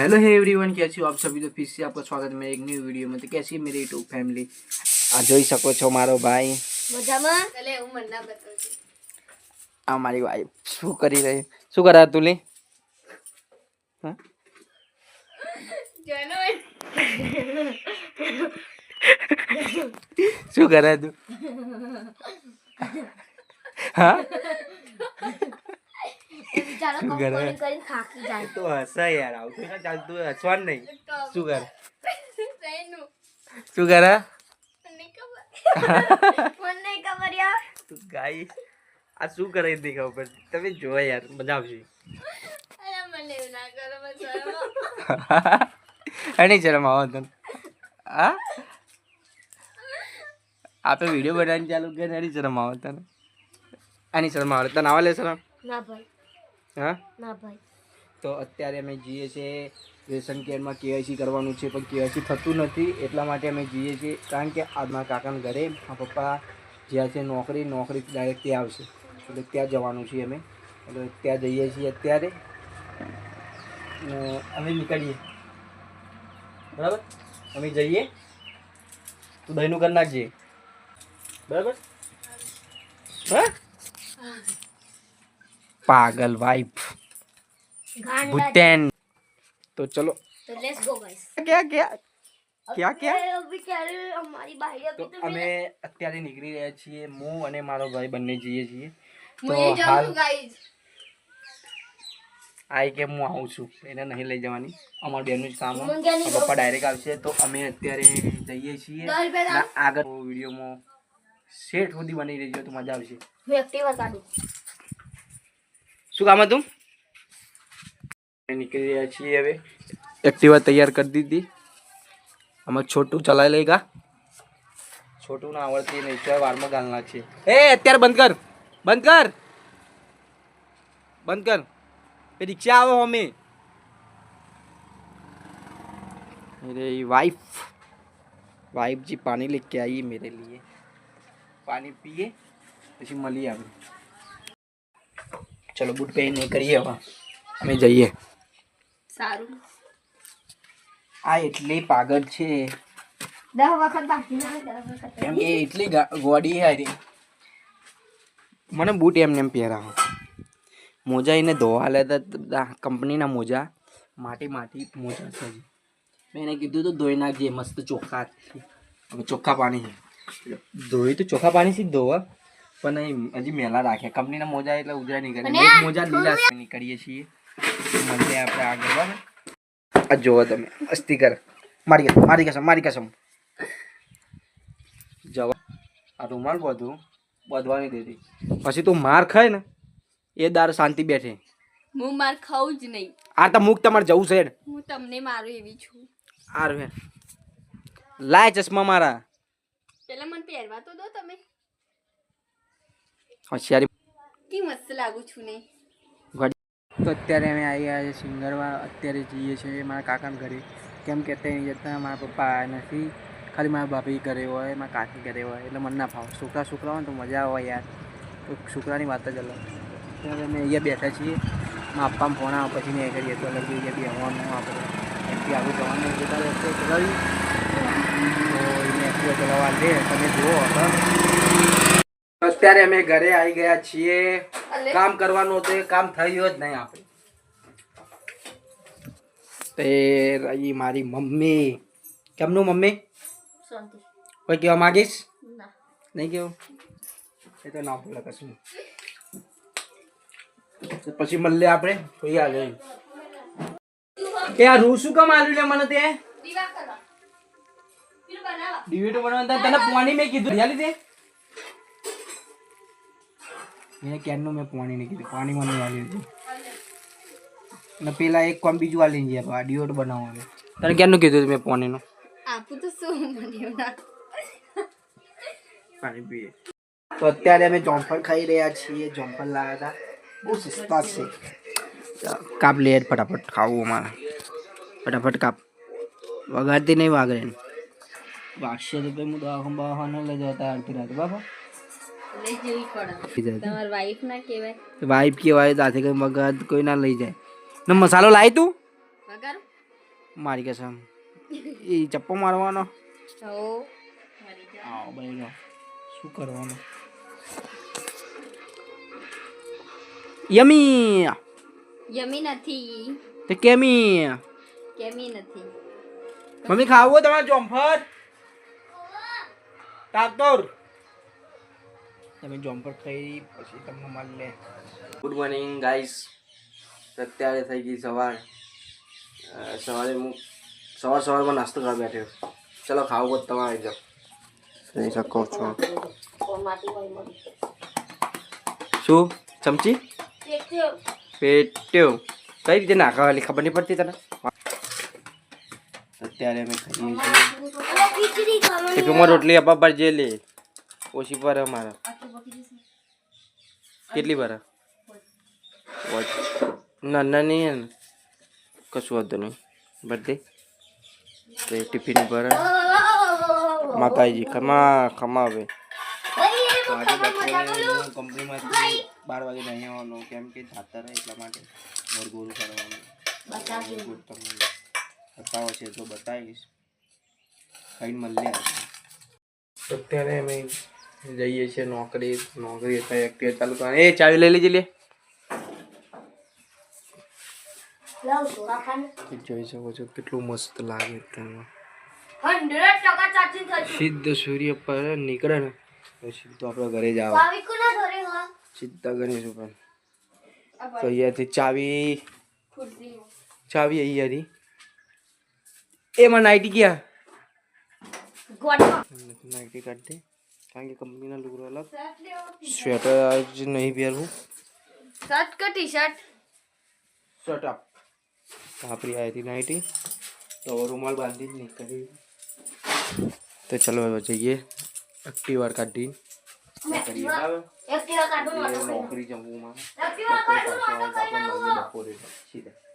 Hello है everyone कैसे हो आप सभी तो फिर से आपका स्वागत है मेरे एक न्यू वीडियो में तो कैसी है मेरी यूट्यूब फैमिली આ જોઈ શકો છો મારો ભાઈ મજામાં એટલે હું મને ના બતાવું છું આ મારી વાઈફ શું કરી રહી શું કરા તું લે હા? શું કરે તું હા એ બિચારો શું કરે? કરીને તો હસા યાર આવું તો ના ચાલતું હસવાનું નહીં. શું કરે? શું કરે? તું ગાઈ. આ શું કરે એ નહીં ખબર તમે જો યાર મજા આવશે. એની મને એવું ના કરો મને શરમ આવે. તને. હા? આપણે વીડિયો બનાવીને ચાલુ કરે એની શરમ આવે તને. આની શરમ આવે. તને આવે લે શરમ? ના ભાઈ. હા? ના ભાઈ. તો અત્યારે અમે જઈએ છીએ રેશન કેરમાં કેવાયસી કરવાનું છે પણ કેવાયસી થતું નથી એટલા માટે અમે જઈએ છીએ. કારણ કે મારા કાકાના ઘરે મારા પપ્પા જ્યાં છે નોકરી નોકરી ડાયરેક્ટ ત્યાં આવશે. એટલે ત્યાં જવાનું છે અમે. એટલે ત્યાં જઈએ છીએ અત્યારે. અમે નીકળીએ. બરાબર? અમે જઈએ. તું દહીંનું કરી નાખજે. બરાબર? હા? પાગલ વાઈફ ગાંડા ભૂતેન. તો ચલો. તો લેટ્સ ગો ગાઈસ ક્યાં ક્યાં? ક્યાં ક્યાં? તો અમે અત્યારે નીકળી રહ્યા છીએ હું અને મારો ભાઈ બંને જઈએ છીએ. તો હાલ આઈ કે હું આવું છું એને નહીં લઈ જવાની. અમારા બેનનું જ કામ પપ્પા ડાયરેક્ટ આવશે. તો અમે અત્યારે જઈએ છીએ. આગળ વિડીયોમાં શેઠ સુધી બની રહેજો તો મજા આવશે. હું એક્ટિવા કાઢું. શું કામ હતું અમે નીકળી રહ્યા છીએ હવે એક્ટિવા તૈયાર કરી દીધી આમાં છોટું ચલાવી લઈ ગા છોટું ના આવડતી નહીં ચાલ વારમાં ગાલ નાખશે એ અત્યારે બંધ કર બંધ કર બંધ કર એ રિક્ષા આવો અમે मेरे वाइफ वाइफ जी पानी लेके आई मेरे लिए पानी पिए પછી મળીએ આપણે ચલો બૂટ પહેરીને કરીએ હવે. અમે જઈએ. સારું. આ એટલી પાગલ છે. દસ વખત બાકી એમ એ એટલી ગોડી હારી મને બૂટ એમને એમ પહેરાવો. મોજા એને ધોવા લેતા કંપનીના મોજા માટી માટી મોજા છે મેં એને કીધું તો ધોઈ નાખજે મસ્ત ચોખ્ખા ચોખ્ખા પાણી છે. ધોઈ તો ચોખ્ખા પાણીથી જ ધોવા પણ નહીં હજી મેલા રાખ્યા. કંપનીના મોજા એટલે ઉજરા નહીં કરે મોજા લીલા નીકળીએ છીએ. મળીએ આપણે આગળ બરાબર? આ જોવો તમે. અસ્તી કર. મારી કસમ મારી કસમ મારી કસમ. જવા. આ રૂમાલ બધું બધવાની દેતી પછી તું માર ખાય ને એ દાર શાંતિ બેઠે. હું માર ખાઉં જ નહીં. આ તો મુક તમારે જવું છે. હું તમને મારું એવી છું. આર લાય ચશ્મા મારા. પેલા મને પહેરવા તો દો તમે. હોશિયારી કે મસ્ત લાગુ છું ને? તો અત્યારે અમે આવી ગયા છે સિંગરમાં અત્યારે જઈએ છીએ મારા કાકાના ઘરે. કેમ કે અત્યારે નહીં જતા મારા પપ્પા નથી. ખાલી મારા ભાભી ઘરે હોય મારા કાકી ઘરે હોય એટલે મને ના ફાવે. છોકરા છોકરા હોય તો મજા આવે યાર. તો છોકરાની વાત જ અલગ. ત્યારે અમે અહીંયા બેઠા છીએ. મારા પપ્પાને ફોન આવે પછી નહીં કરીએ તો અલગ અહીંયા બેહવાનું આપણે એમથી આગળ જવાનું એટલે તારે એક્ટિવા ચલાવી તો એને એક્ટિવા ચલાવવા દે તમે જુઓ અત્યારે અમે ઘરે આવી ગયા છીએ. કામ કરવાનું હતું કામ થયું જ નહીં આપણે. તે રહી મારી મમ્મી. કેમનું મમ્મી? કોઈ કહેવા માંગીશ? નહીં કેવું એ તો ના બોલે કશું. પછી મળીએ આપણે કોઈ આવે કે આ રૂ શું કામ આવ્યું લે મને તે? ડીવીટો બનાવતા તને પાણી મેં કીધું. લીધે મેં ક્યારનું મેં પાણી નહીં કીધું. પાણી મને વાળી દીધું અને પેલા એક કોમ બીજું વાળી ગયા આ ડિયોડ બનાવવાનું. તને કેનનું કીધું મેં પાણીનું? આપું તો શું મને પાણી પીએ. તો અત્યારે અમે જોમફળ ખાઈ રહ્યા છીએ. જોમફળ લાવ્યા હતા. બહુ સસ્તા છે. કાપ લે ફટાફટ ખાવું અમારે. ફટાફટ કાપ. વગાડતી નહીં વાગરે વાગશે તો હું દવાખાના લઈ જતા અડધી રાત. બાબા તમારી વાઈફ ના કહેવાય વાઈફ કેવાય તાથી કઈ મગજ કોઈ ના લઈ જાય ને મસાલો લાવી તું વગાડો મારી કસમ એ ચપ્પો મારવાનો હો મરી જા આવો બહેનો શું કરવાનું યમી યમી નથી તે કેમી કેમી નથી મમ્મી ખાવું તમારે જોમફર તાતોર તમે જોમફર ખાઈ પછી તમને મળી લે. ગુડ મોર્નિંગ ગાઈસ અત્યારે થઈ ગઈ સવાર. સવારે હું સવાર સવારમાં નાસ્તો કરવા બેઠ્યો. ચલો ખાવું હોત તમારે જાઓ. જોઈ શકો છો શું? ચમચી? પેટ્યો. કઈ રીતે નાખવાની ખબર નહીં પડતી તને? અત્યારે અમે ખાઈએ છીએ. રોટલી આપવા પર જે લે. ઓછી પર અમારા. કેટલી પર? ના ના નહીં હે ને કશું વાંધો નહીં. બર્થડે? તો એ ટિફિન પર માતાજી ખમા ખમા હવે. કંપનીમાંથી બાર વાગે નહીં આવવાનું. કેમ કે જાતા રહે એટલા માટે વરગોરું કરવાનું ગુડ તમને. બતાવો છે તો બતાવીશ. ખાઈને મળીએ અત્યારે અમે જઈએ છીએ નોકરી નોકરી એક્ટિવા ચાલુ કરવાની. એ ચાવી લઈ લેજે લે. જોઈ શકો છો કેટલું મસ્ત લાગે તેમાં સીધો સૂર્ય પર નીકળે ને સીધો આપણે ઘરે જ આવે. ભાવિક ઘરે હા સીધા ગણેશ ઉપર તો અહીંયાથી ચાવી ચાવી અહીંયાથી. એમાં નાઇટી ગયા ગોઠવા. નાઇટી કાઢ દે કારણ કે કંપનીના લુગડો અલગ સ્વેટર જ નહીં પહેરવું શર્ટ કે ટી શર્ટ શર્ટ અપ આપણી આવી હતી નાઇટી તો હવે રૂમાલ બાંધી જ નીકળી તો ચલો હવે જઈએ એક્ટિવાર કાઢી કરીએ બરાબર એક્ટિવા કાઢું એ મોટો નોકરી જમવું માં એક્ટિવા કાઢું મોટો આપણે મળીએ બપોરે સીધા